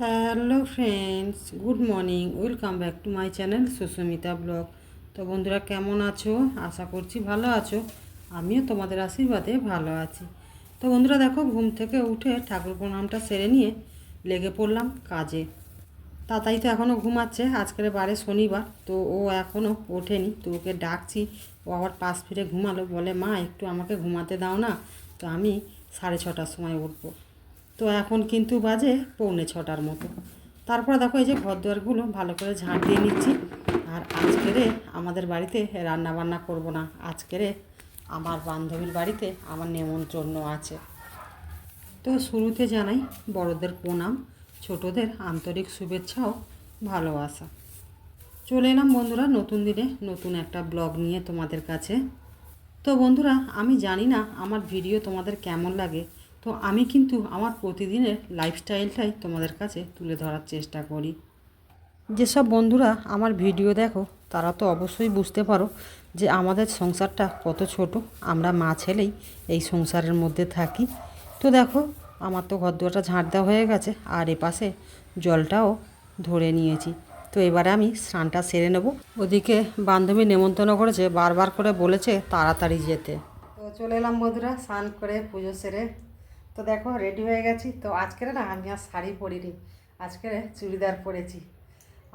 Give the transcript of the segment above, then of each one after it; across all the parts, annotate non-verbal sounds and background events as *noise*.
Hello friends, good morning, welcome back to my channel Susmita blog. তো বন্ধুরা, কেমন আছো? আশা করছি ভালো আছো। আমিও তোমাদের আশীর্বাদে ভালো আছি। তো বন্ধুরা, দেখো, ঘুম থেকে উঠে ঠাকুর প্রণামটা সেরে নিয়ে লেগে পড়লাম কাজে। তাতাই তো এখনও ঘুমাচ্ছে। আজকের বারে শনিবার, তো ও এখনও ওঠেনি, তো ওকে ডাকছি। ও আবার পাশ ফিরে ঘুমালো, বলে, মা, একটু আমাকে ঘুমাতে দাও না। তো আমি সাড়ে ছটার সময় উঠবো। তো এখন কিন্তু বাজে পৌনে ছটার মতো। তারপরে দেখো এই যে ঘর দুয়ারগুলো ভালো করে ঝাঁট দিয়ে নিচ্ছি। আর আজকেরে আমাদের বাড়িতে রান্না বান্না করব না। আজকেরে আমার বান্ধবীর বাড়িতে আমার নেমন্ত্রণ আছে। তো শুরুতে জানাই, বড়দের প্রণাম, ছোটদের আন্তরিক শুভেচ্ছা ও ভালোবাসা। চলে এলাম বন্ধুরা নতুন দিনে নতুন একটা ব্লগ নিয়ে তোমাদের কাছে। তো বন্ধুরা, আমি জানি না আমার ভিডিও তোমাদের কেমন লাগে। তো আমি কিন্তু আমার প্রতিদিনের লাইফস্টাইলটাই তোমাদের কাছে তুলে ধরার চেষ্টা করি। যেসব বন্ধুরা আমার ভিডিও দেখো, তারা তো অবশ্যই বুঝতে পারো যে আমাদের সংসারটা কত ছোট। আমরা মা ছেলেই এই সংসারের মধ্যে থাকি। তো দেখো, আমার তো ঘর দুয়ারটা ঝাঁট দেওয়া হয়ে গেছে, আর এপাশে জলটাও ধরে নিয়েছি। তো এবারে আমি স্নানটা সেরে নেব। ওদিকে বান্ধবী নেমন্তন্ন করেছে, বারবার করে বলেছে তাড়াতাড়ি যেতে। তো চলে এলাম বন্ধুরা, স্নান করে পুজো সেরে তো দেখো রেডি হয়ে গেছি। তো আজকের না আমি আর শাড়ি পরিনি। আজকে চুড়িদার পরেছি।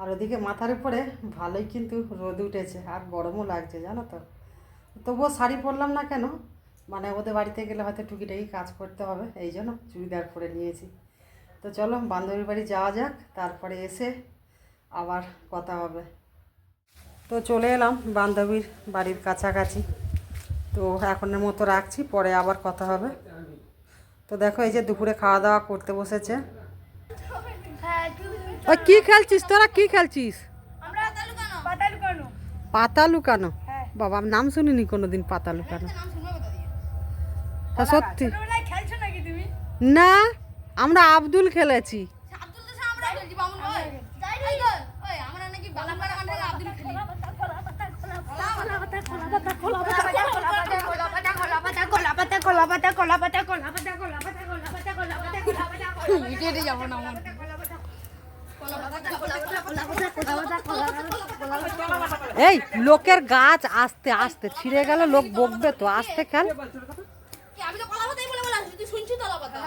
আর ওদিকে মাথার উপরে ভালোই কিন্তু রোদ উঠেছে, আর গরমও লাগছে, জানো তো। তবুও শাড়ি পরলাম না কেন? মানে ওদের বাড়িতে গেলে হয়তো টুকিটাকি কাজ করতে হবে, এই জন্য চুড়িদার পরে নিয়েছি। তো চলো, বান্ধবীর বাড়ি যাওয়া যাক, তারপরে এসে আবার কথা হবে। তো চলে এলাম বান্ধবীর বাড়ির কাছাকাছি। তো এখনের মতো রাখছি, পরে আবার কথা হবে। তো দেখো এই যে দুপুরে খাওয়া দাওয়া করতে বসেছে। ওই কি খেলছিস? তোরা কি খেলছিস? পাতা লুকানো হ্যাঁ। বাবা নাম শুনিনি কোনোদিন পাতা লুকানো সত্যি। না আমরা আব্দুল খেলেছি আব্দুল তো আমরা খেলছি বামুন ভাই তাই রে ওই আমরা নাকি বালা পাড়া গান থেকে আব্দুল খেলি ভিডিওতে যাব না আমার। এই লোকের গাছ আস্তে আস্তে ছিঁড়ে গেল লোক বকবে তো আস্তে খেল আমি তো কলা পাতাই বলে বলা তুই শুনছিস তো কলা পাতা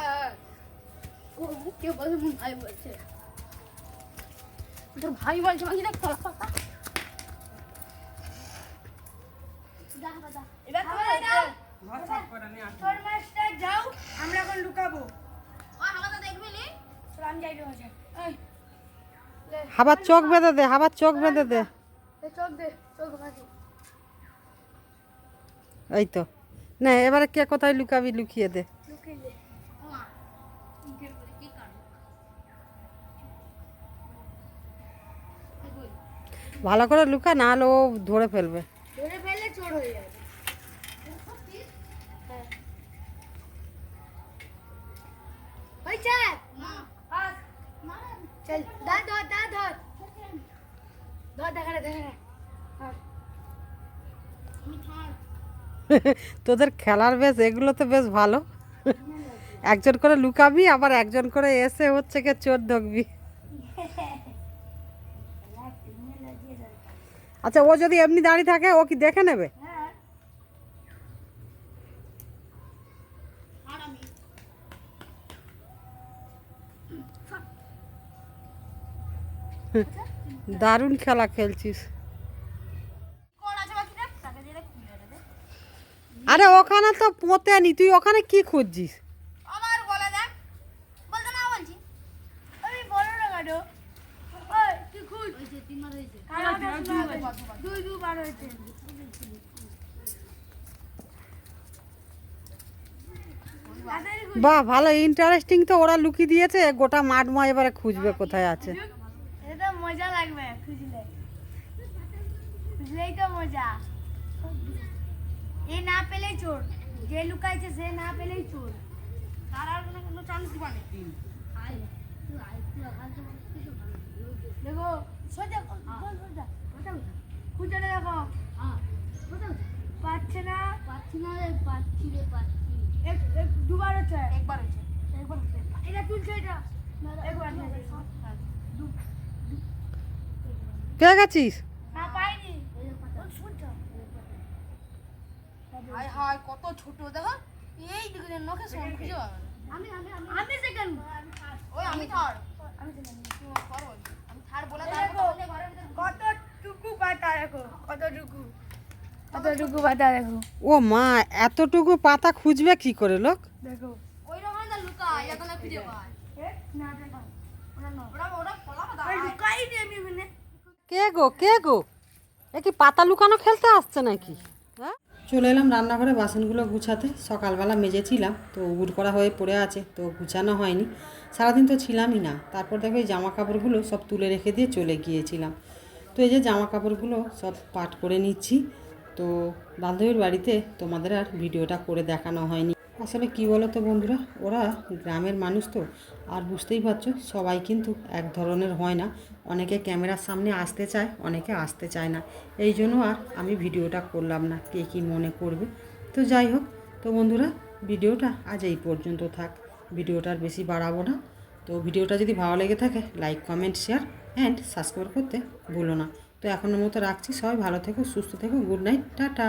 কেউ বলছে মন ভাই বলছে তোর ভাই বলছে মানে দেখ কলা পাতা এবার তোমরা যাও তোর মাস্টার যাও আমরা এখন লুকাবো। ও আমাকে দেখবি নি? এই হাবার চোখ বেঁধে দে হাবার চোখ বেঁধে দে। এই চোখ দে চোখ এই তো। না এবারে কে কোথায় লুকাবি লুকিয়ে দে। লুকিয়ে দে। ভালো করে লুকা না হলে ও ধরে ফেলবে। ধরে ফেললে চোর হয়ে যাবে। *laughs* তোদের খেলার বেশ এগুলো তো বেশ ভালো। *laughs* একজন করে লুকাবি, আবার একজন করে এসে হচ্ছে কে চোর ঢুকবি *laughs* আচ্ছা ও যদি এমনি দাঁড়িয়ে থাকে, ও কি দেখে নেবে? দারুণ খেলা খেলছিস কোন আছে বাকি দেখ তাকে দিয়ে দেখ খুলে দে আরে ওখানে তো পোঁতে নি তুই ওখানে কি খুঁজছিস? আমার বলে দেখ। বলতে না বলছি। আমি বলো না কেন ওই তুই খুঁজ। হয়েছে তিনবার হয়েছে। দুই দুবার হয়েছে। বাহ ভালো। ইন্টারেস্টিং তো ওরা লুকিয়ে দিয়েছে। গোটা মাঠ মা এবারে খুঁজবে কোথায় আছে। এটা মজা লাগবে খুঁজলে। খুঁজলেই তো মজা। এ না পেলে চোর যে লুকাইছে সে না পেলেই চোর তার আর কোনো কোনো চান্স দিবা না দেখো সোজা সোজা খুঁজে দেখো পাচ্ছে না পাচ্ছি না রে পাচ্ছি রে পাচ্ছি এক দুবার হচ্ছে একবার হচ্ছে একবার হচ্ছে এটা তুলছে এটা একবার কে গেছিস হাই হাই কত ছোট দেখো। এই দিকে নখে সমান খুঁজে পাবে। আমি আমি আমি। সেকেন্ড ওই আমি থার্ড আমি সেকেন্ড আমি থার্ড বলে ভিতর কতটুকু পাতা দেখো কতটুকু? কতটুকু পাতা দেখো? ও মা এতটুকু পাতা খুঁজবে কি করে লোক? দেখো। ওই রকম না লুকায় এখন খুঁজে পায়। না দেখো ওরা ওরা কলা পাতা লুকাই নি কে গো কে গো? এ কি পাতা লুকানো খেলতে আসছে নাকি? হ্যাঁ চলে এলাম রান্নাঘরে বাসনগুলো গুছাতে। সকালবেলা মেজেছিলাম, তো উগুর করা হয়ে পড়ে আছে, তো গুছানো হয়নি। সারাদিন তো ছিলামই না। তারপর দেখো এই জামা কাপড়গুলো সব তুলে রেখে দিয়ে চলে গিয়েছিলাম। তো এই যে জামা কাপড়গুলো সব পাট করে নিচ্ছি, তো বান্ধবীর বাড়িতে তোমাদের আর ভিডিওটা করে দেখানো হয়নি। আসলে কি বলো তো বন্ধুরা? ওরা গ্রামের মানুষ তো, আর বুঝতেই পারছ, সবাই কিন্তু এক ধরনের হয় না। অনেকে ক্যামেরার সামনে আসতে চায়, অনেকে আসতে চায় না। এই জন্য আর আমি ভিডিওটা করলাম না, কে কী মনে করবে? তো যাই হোক, তো বন্ধুরা, ভিডিওটা আজ এই পর্যন্ত থাক। ভিডিওটা আর বেশি বাড়াবো না। তো ভিডিওটা যদি ভালো লেগে থাকে like comment share and subscribe করতে ভুলো না। তো এখনের মতো রাখছি। সবাই ভালো থেকো, সুস্থ থেকো গুড নাইট টাটা।